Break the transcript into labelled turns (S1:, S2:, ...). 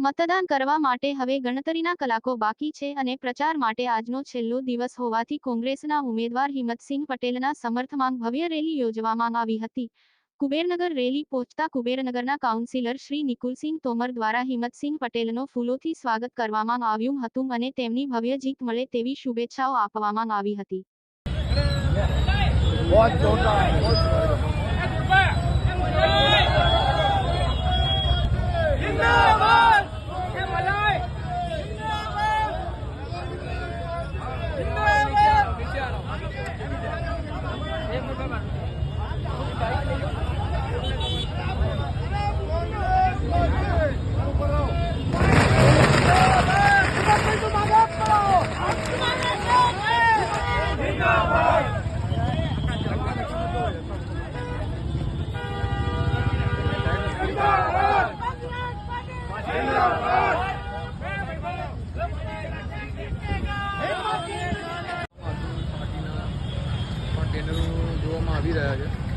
S1: મતદાન કરવા માટે હવે ગણતરીના કલાકો બાકી છે અને પ્રચાર માટે આજનો છેલ્લો દિવસ હોવાથી કોંગ્રેસના ઉમેદવાર હિંમતસિંહ પટેલના સમર્થમાં ભવ્ય રેલી યોજવામાં આવી હતી. કુબેરનગર રેલી પહોંચતા કુબેરનગરના કાઉન્સિલર શ્રી નિકુલસિંહ તોમર દ્વારા હિંમતસિંહ પટેલનો ફૂલોથી સ્વાગત કરવામાં આવ્યું હતું અને તેમની ભવ્ય જીત મળે તેવી શુભેચ્છાઓ આપવામાં આવી હતી.
S2: પણ આવી રહ્યા છે.